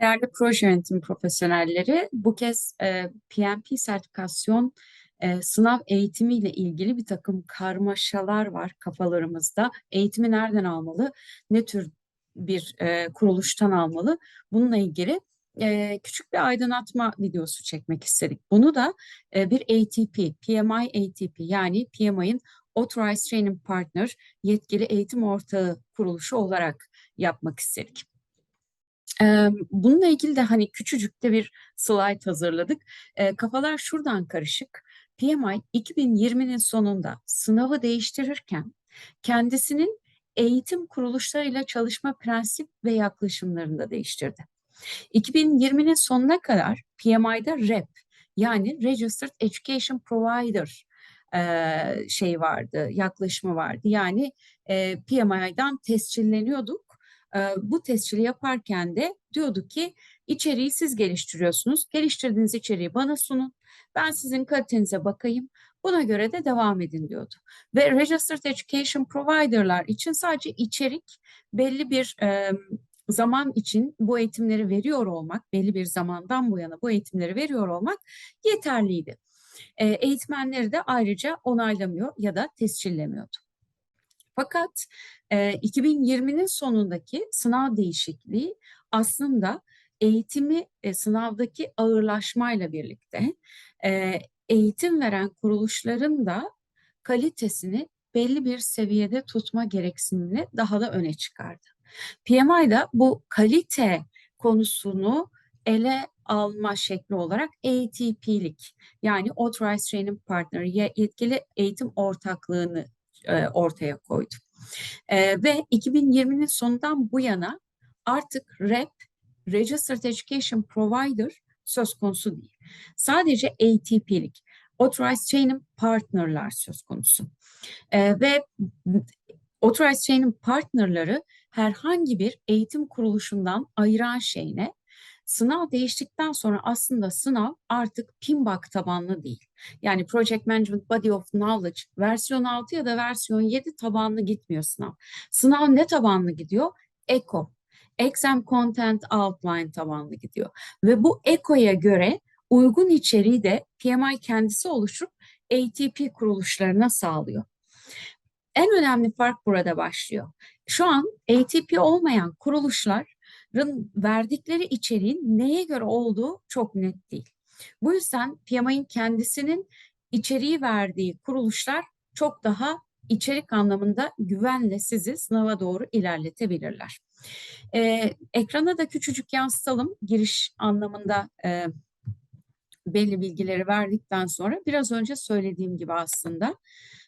Değerli proje yönetimi profesyonelleri, bu kez e, PMP sertifikasyon e, sınav eğitimiyle ilgili bir takım karmaşalar var kafalarımızda. Eğitimi nereden almalı, ne tür bir e, kuruluştan almalı? Bununla ilgili e, küçük bir aydınlatma videosu çekmek istedik. Bunu da e, bir ATP, PMI ATP yani PMI'nin Authorized Training Partner yetkili eğitim ortağı kuruluşu olarak yapmak istedik. Bununla ilgili de hani küçücük de bir slide hazırladık. Kafalar şuradan karışık. PMI 2020'nin sonunda sınavı değiştirirken kendisinin eğitim kuruluşlarıyla çalışma prensip ve yaklaşımlarını da değiştirdi. 2020'nin sonuna kadar PMI'da REP yani Registered Education Provider eee, şey vardı, yaklaşımı vardı. Yani eee PMI'dan tescilleniyorduk e, bu tescili yaparken de diyorduk ki içeriği siz geliştiriyorsunuz. Geliştirdiğiniz içeriği bana sunun. Ben sizin kalitenize bakayım. Buna göre de devam edin diyordu. Ve Registered Education Provider'lar için sadece içerik belli bir e, zaman için bu eğitimleri veriyor olmak, belli bir zamandan bu yana bu eğitimleri veriyor olmak yeterliydi. E, eğitmenleri de ayrıca onaylamıyor ya da tescillemiyordu. Fakat e, 2020'nin sonundaki sınav değişikliği aslında eğitimi e, sınavdaki ağırlaşmayla birlikte e, eğitim veren kuruluşların da kalitesini belli bir seviyede tutma gereksinimini daha da öne çıkardı. PMI da bu kalite konusunu ele alma şekli olarak ATP'lik yani Authorized Training Partner yetkili eğitim ortaklığını e, ortaya koydu. E, ve 2020'nin sonundan bu yana artık REP, Registered Education Provider söz konusu değil. Sadece ATP'lik, Authorized Training Partner'lar söz konusu. E, ve Authorized Training Partner'ları herhangi bir eğitim kuruluşundan ayıran şey ne? Sınav değiştikten sonra aslında sınav artık PMBOK tabanlı değil. Yani Project Management Body of Knowledge versiyon 6 ya da versiyon 7 tabanlı gitmiyor sınav. Sınav ne tabanlı gidiyor? ECO. Exam Content Outline tabanlı gidiyor. Ve bu ECO'ya göre uygun içeriği de PMI kendisi oluşturup ATP kuruluşlarına sağlıyor. En önemli fark burada başlıyor. Şu an ATP olmayan kuruluşlar verdikleri içeriğin neye göre olduğu çok net değil. Bu yüzden PMI'nin kendisinin içeriği verdiği kuruluşlar çok daha içerik anlamında güvenle sizi sınava doğru ilerletebilirler. Ee, ekrana da küçücük yansıtalım giriş anlamında e, belli bilgileri verdikten sonra biraz önce söylediğim gibi aslında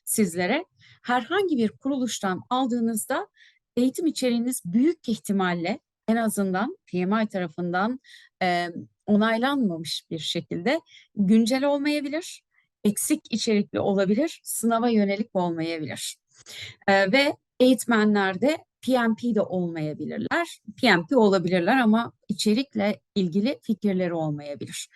sizlere herhangi bir kuruluştan aldığınızda eğitim içeriğiniz büyük ihtimalle en azından PMI tarafından e, onaylanmamış bir şekilde güncel olmayabilir, eksik içerikli olabilir, sınava yönelik olmayabilir. E, ve eğitmenlerde PMP de olmayabilirler. PMP olabilirler ama içerikle ilgili fikirleri olmayabilir.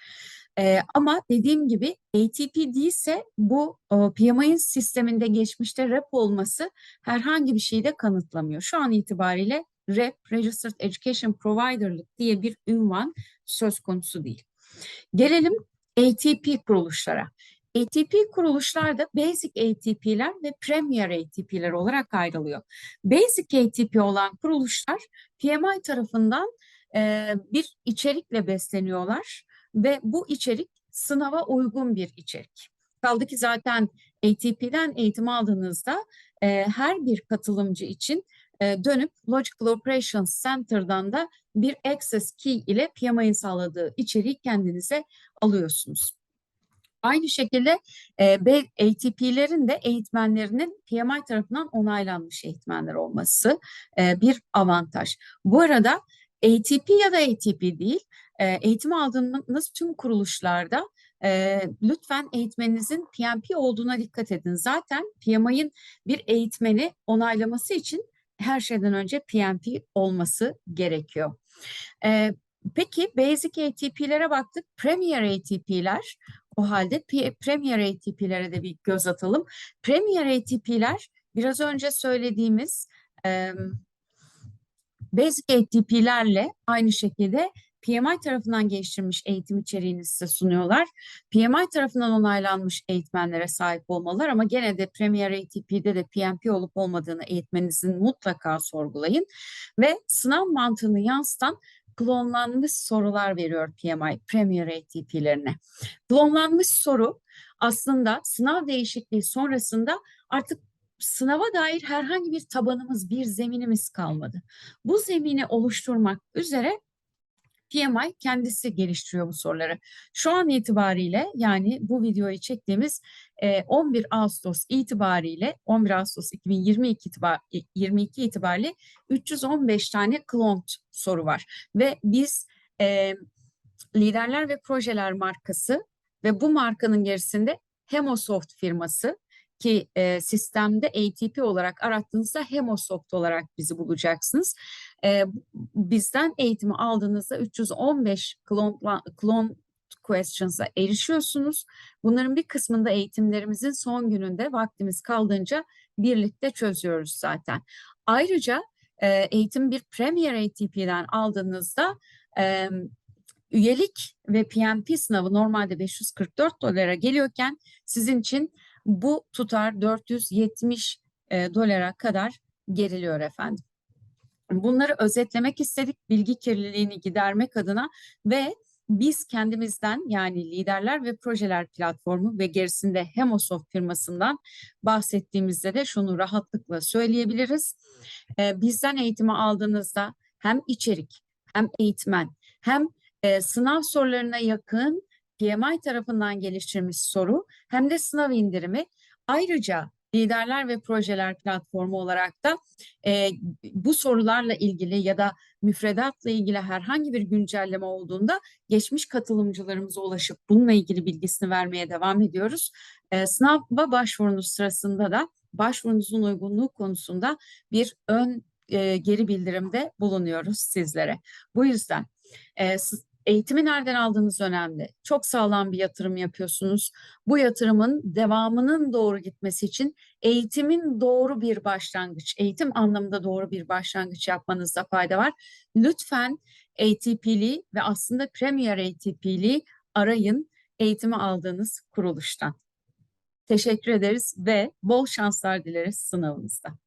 Ee, ama dediğim gibi ATP değilse bu PMI'nin sisteminde geçmişte rep olması herhangi bir şeyi de kanıtlamıyor. Şu an itibariyle REP, Registered Education Provider'lık diye bir ünvan söz konusu değil. Gelelim ATP kuruluşlara. ATP kuruluşlar da Basic ATP'ler ve Premier ATP'ler olarak ayrılıyor. Basic ATP olan kuruluşlar PMI tarafından e, bir içerikle besleniyorlar ve bu içerik sınava uygun bir içerik. Kaldı ki zaten ATP'den eğitim aldığınızda e, her bir katılımcı için e, dönüp Logical Operations Center'dan da bir access key ile PMI'nin sağladığı içeriği kendinize alıyorsunuz. Aynı şekilde e, ATP'lerin de eğitmenlerinin PMI tarafından onaylanmış eğitmenler olması e, bir avantaj. Bu arada ATP ya da ATP değil, eğitim aldığınız tüm kuruluşlarda lütfen eğitmeninizin PMP olduğuna dikkat edin. Zaten PMI'nin bir eğitmeni onaylaması için her şeyden önce PMP olması gerekiyor. Ee, peki Basic ATP'lere baktık. Premier ATP'ler o halde P Premier ATP'lere de bir göz atalım. Premier ATP'ler biraz önce söylediğimiz e, Basic ATP'lerle aynı şekilde PMI tarafından geliştirilmiş eğitim içeriğini size sunuyorlar. PMI tarafından onaylanmış eğitmenlere sahip olmalılar ama gene de Premier ATP'de de PMP olup olmadığını eğitmeninizin mutlaka sorgulayın. Ve sınav mantığını yansıtan klonlanmış sorular veriyor PMI, Premier ATP'lerine. Klonlanmış soru aslında sınav değişikliği sonrasında artık sınava dair herhangi bir tabanımız, bir zeminimiz kalmadı. Bu zemini oluşturmak üzere PMI kendisi geliştiriyor bu soruları. Şu an itibariyle yani bu videoyu çektiğimiz 11 Ağustos itibariyle 11 Ağustos 2022 itibar, 22 itibariyle 315 tane cloned soru var ve biz e, liderler ve projeler markası ve bu markanın gerisinde Hemosoft firması ki e, sistemde ATP olarak arattığınızda Hemosoft olarak bizi bulacaksınız. E, bizden eğitimi aldığınızda 315 clone, clone questions'a erişiyorsunuz. Bunların bir kısmında eğitimlerimizin son gününde vaktimiz kaldığınca birlikte çözüyoruz zaten. Ayrıca e, eğitim bir Premier ATP'den aldığınızda e, üyelik ve PMP sınavı normalde 544 dolara geliyorken sizin için bu tutar 470 e, dolara kadar geriliyor efendim. Bunları özetlemek istedik bilgi kirliliğini gidermek adına ve biz kendimizden yani liderler ve projeler platformu ve gerisinde Hemosoft firmasından bahsettiğimizde de şunu rahatlıkla söyleyebiliriz. Ee, bizden eğitimi aldığınızda hem içerik hem eğitmen hem e, sınav sorularına yakın PMI tarafından geliştirilmiş soru hem de sınav indirimi. Ayrıca liderler ve projeler platformu olarak da e, bu sorularla ilgili ya da müfredatla ilgili herhangi bir güncelleme olduğunda geçmiş katılımcılarımıza ulaşıp bununla ilgili bilgisini vermeye devam ediyoruz. E, sınava başvurunuz sırasında da başvurunuzun uygunluğu konusunda bir ön e, geri bildirimde bulunuyoruz sizlere. Bu yüzden e, Eğitimi nereden aldığınız önemli. Çok sağlam bir yatırım yapıyorsunuz. Bu yatırımın devamının doğru gitmesi için eğitimin doğru bir başlangıç, eğitim anlamında doğru bir başlangıç yapmanızda fayda var. Lütfen ATP'li ve aslında Premier ATP'li arayın eğitimi aldığınız kuruluştan. Teşekkür ederiz ve bol şanslar dileriz sınavınızda.